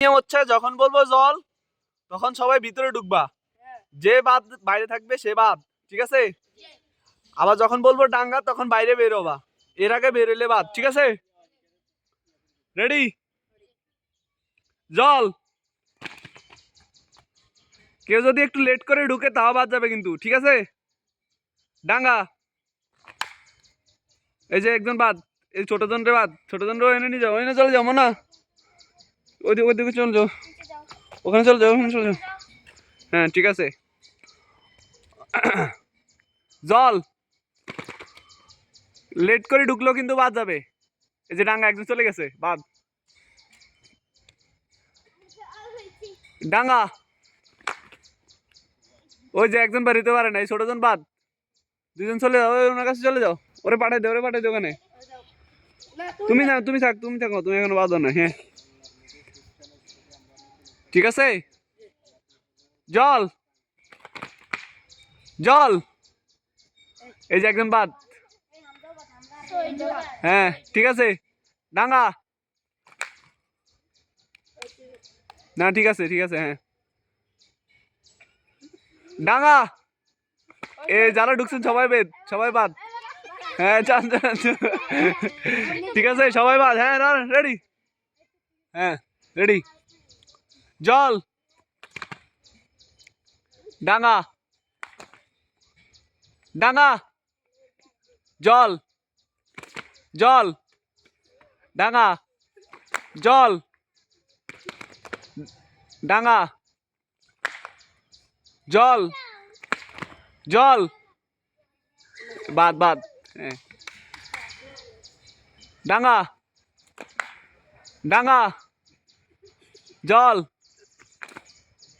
নিয়ম হচ্ছে যখন বলব জল, তখন সবাই ভিতরে ঢুকবা। যে বাদ বাইরে থাকবে, সে বাদ ঠিক আছে? আবার যখন বলব ডাঙ্গা, তখন বাইরে বেরোবা। এর আগে বেরোলে বাদ ঠিক আছে? রেডি জল! কেউ যদি একটু লেট করে ঢুকে, তাও বাদ যাবে কিন্তু, ঠিক আছে? ডাঙ্গা! এই যে একজন বাদ এই ছোট জনরে বাদ ছোট জনরে এনে নিয়ে যাও, এনে চলে যাও না ওইদিকে ওইদিকে চলে যাও। ওখানে চলে যাও ওখানে চলে যাও। হ্যাঁ ঠিক আছে। জল। লেট করে ঢুকলো কিন্তু বাদ যাবে। এই যে ডাঙ্গা একজন চলে গেছে বাদ। ডাঙ্গা। ওই যে একজন বাড়িতে পারে না এই ছোটজন বাদ। দুজন চলে যাও ওই ওনার কাছে চলে যাও। ওরে পাঠাই দে ওরে পাঠাই দে ওখানে। তুমি না তুমি থাক তুমি থাকো তুমি এখনও বাদ না হ্যাঁ। ঠিক আছে? জল। জল। এই যে একজন বাদ। হ্যাঁ ঠিক আছে। ডাঙ্গা। না, ঠিক আছে ঠিক আছে হ্যাঁ। ডাঙ্গা। এ, যারা ঢুকছেন সবাই বেদ, সবাই বাদ। হ্যাঁ চান চান। ঠিক আছে, সবাই বাদ। হ্যাঁ রেডি। হ্যাঁ রেডি। জল। ডাঙ্গা ডাঙ্গা জল। জল। ডাঙ্গা জল। ডাঙ্গা জল। জল। বাদ বাদ। ডাঙ্গা ডাঙ্গা জল।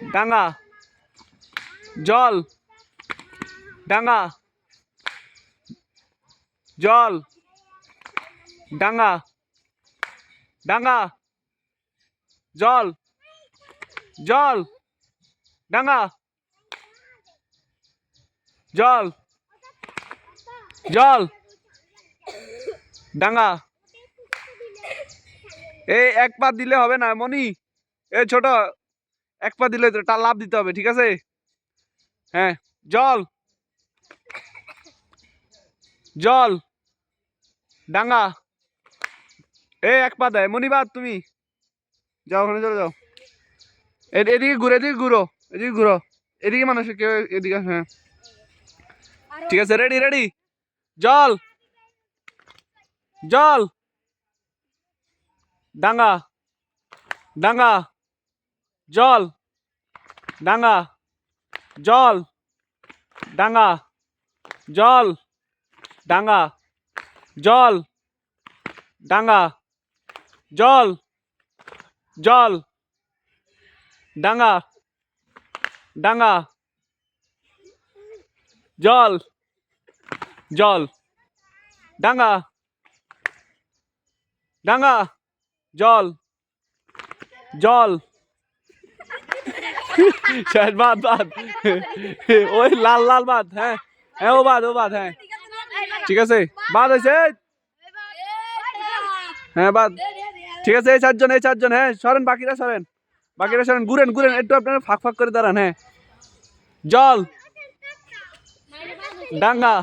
ডাঙ্গা। জল। ডাঙ্গা। জল। ডাঙ্গা। ডাঙ্গা। জল। জল। ডাঙ্গা। জল। জল। ডাঙ্গা। এই এক পা দিলে হবে না মনি এ ছোট। এক পা দিলে তা লাভ দিতে হবে ঠিক আছে? হ্যাঁ জল। জল। ডাঙ্গা। এ এক পা দেয় মনিবাদ তুমি। যাও ওখানে চলে যাও। এ- এদিকে ঘুরে এদিকে ঘুরো এদিকে ঘুরো। এদিকে মানুষ কেউ এদিকে আসে, হ্যাঁ ঠিক আছে রেডি রেডি জল। জল। ডাঙ্গা। ডাঙ্গা। জল ডাঙ্গা জল ডাঙ্গা জল ডাঙ্গা জল ডাঙ্গা জল জল ডাঙ্গা ডাঙ্গা জল জল ডাঙ্গা ডাঙ্গা জল জল শেষ বাদ বাদ। ওই লাল লাল বাদ হ্যাঁ। হ্যাঁ ও বাদ ও বাদ হ্যাঁ। ঠিক আছে, বাদ হয়েছে হ্যাঁ বাদ। ঠিক আছে, এই চারজন এই চারজন হ্যাঁ। সরেন, বাকিরা সরেন। বাকিরা সরেন, ঘুরেন ঘুরেন, একটু আপনারা ফাঁক ফাঁক করে দাঁড়ান হ্যাঁ। জল। ডাঙ্গা।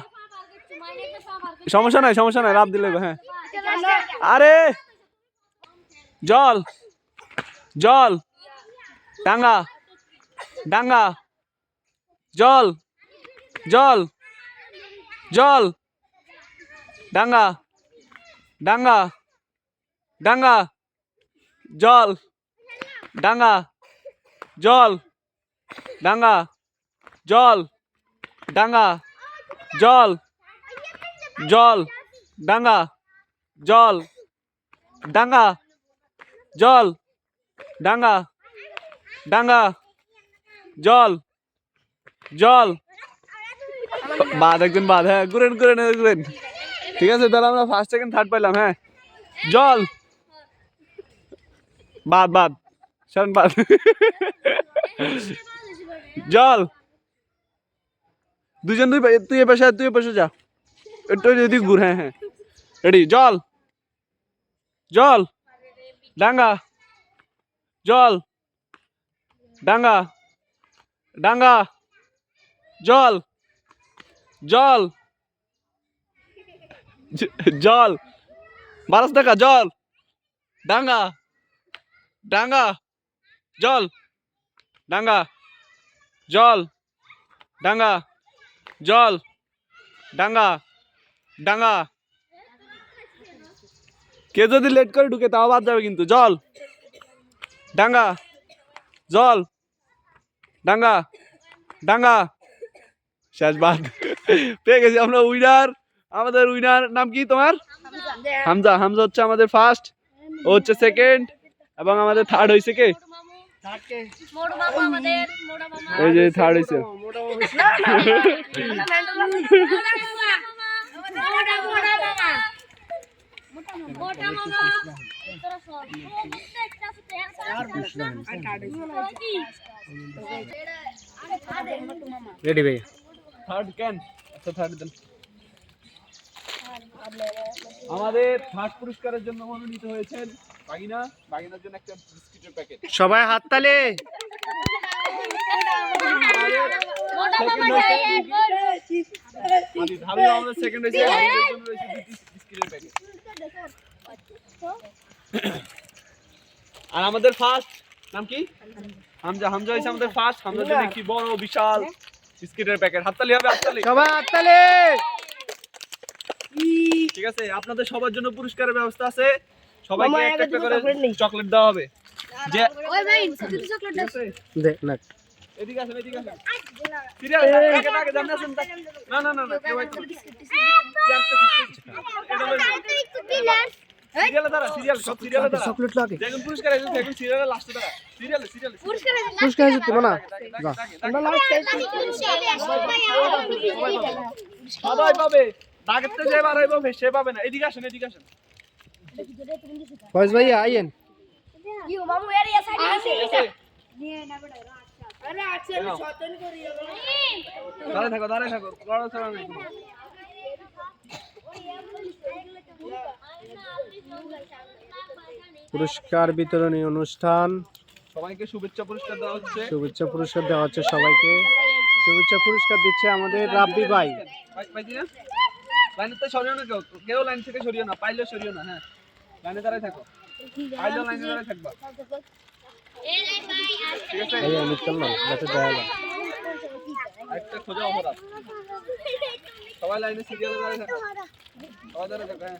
সমস্যা নাই সমস্যা নাই লাভ দিলে হ্যাঁ। আরে! জল। জল। ডাঙ্গা। ডাঙ্গা। জল জল জল। ডাঙ্গা ডাঙ্গা ডাঙ্গা। জল ডাঙ্গা জল ডাঙ্গা। জল ডাঙ্গা, জল জল, ডাঙ্গা। জল ডাঙ্গা জল, ডাঙ্গা ডাঙ্গা। জল জল। বাদ একজন বাদ হ্যাঁ ঘুরেন ঘুরেন এই ঘুরেন। ঠিক আছে তাহলে আমরা ফার্স্ট সেকেন্ড থার্ড পাইলাম হ্যাঁ। জল। বাদ বাদ। শরণ বাদ। জল। দুজন দুই পা- তুই এ পাশে আয়, তুই এ পাশে যা। একটু যদি ঘুর হ্যাঁ হ্যাঁ। রেডি জল। জল। ডাঙ্গা। জল। ডাঙ্গা। ডাঙ্গা, জল জল জল বারোশো টাকা জল, ডাঙ্গা ডাঙ্গা, জল ডাঙ্গা জল ডাঙ্গা জল, ডাঙ্গা ডাঙ্গা। কে যদি লেট করে ঢুকে তাও বাদ যাবে কিন্তু, জল, ডাঙ্গা, জল ডাঙ্গা ডাঙ্গা। শেষ বাদ। পেয়ে গেছি আমরা উইনার আমাদের উইনার নাম কি তোমার? হামজা। হামজা হচ্ছে আমাদের ফার্স্ট ও হচ্ছে সেকেন্ড এবং আমাদের থার্ড হয়েছে কে? মোড় মামা আমাদের মোড় মামা। এই যে থার্ড হয়েছে মোড়া রেডি ভাই থার্ড ক্যান আচ্ছা থার্ড দেন আমাদের থার্ড পুরস্কারের জন্য মনোনীত হয়েছেন বাগিনা। বাগিনার জন্য একটা বিস্কিটের প্যাকেট সবাই হাততালি সেকেন্ড হয়েছে বিস্কিটের প্যাকেট আর আমাদের ফার্স্ট নাম কি? হামজা হামজা হয়েছে আমাদের ফার্স্ট হামজার জন্য একটি বড় বিশাল বিস্কিটের প্যাকেট হাততালি হবে হাততালি। সবাই হাততালি! ঠিক আছে আপনাদের সবার জন্য পুরস্কারের ব্যবস্থা আছে। সবাইকে একটা একটা করে চকলেট দেওয়া হবে। যে ওই ভাই চকলেট ঠিক দে না এদিকে আসেন এদিকে আসেন। সিরিয়াল আগে আগে জানা আছেন না না না না কেউ দাঁড়া সিরিয়াল সব সিরিয়ালে দাঁড়া চকলেট লাগে দেখুন পুরস্কার এসেছে দেখুন সিরিয়ালে লাস্টে দাঁড়া সিরিয়ালে সিরিয়ালে পুরস্কার হয়েছে তো না যা সবাই পাবে দাগের যে বার হইব সে পাবে না এদিকে আসেন এদিকে আসেন ফয়েজ ভাই আইয়েন আছে থাকো দাঁড়ায় থাকো পুরস্কার বিতরণী অনুষ্ঠান। সবাইকে শুভেচ্ছা পুরস্কার দেওয়া হচ্ছে। শুভেচ্ছা পুরস্কার দেওয়া হচ্ছে সবাইকে। শুভেচ্ছা পুরস্কার দিচ্ছে আমাদের রাব্বি ভাই। তো সরিও না কেউ। কেউ লাইন থেকে সরিও না সরিও না হ্যাঁ। লাইনে দাঁড়ায় থাকো। পাইলেও লাইনে দাঁড়ায় থাকবা। ঠিক আছে? এই আমি করলাম যাতে দেওয়া যায় একটা খোঁজা অপরাধ। সবাই লাইনে সিরিয়ালে দাঁড়ায় থাকো। সবাই দাঁড়ায় থাকো হ্যাঁ।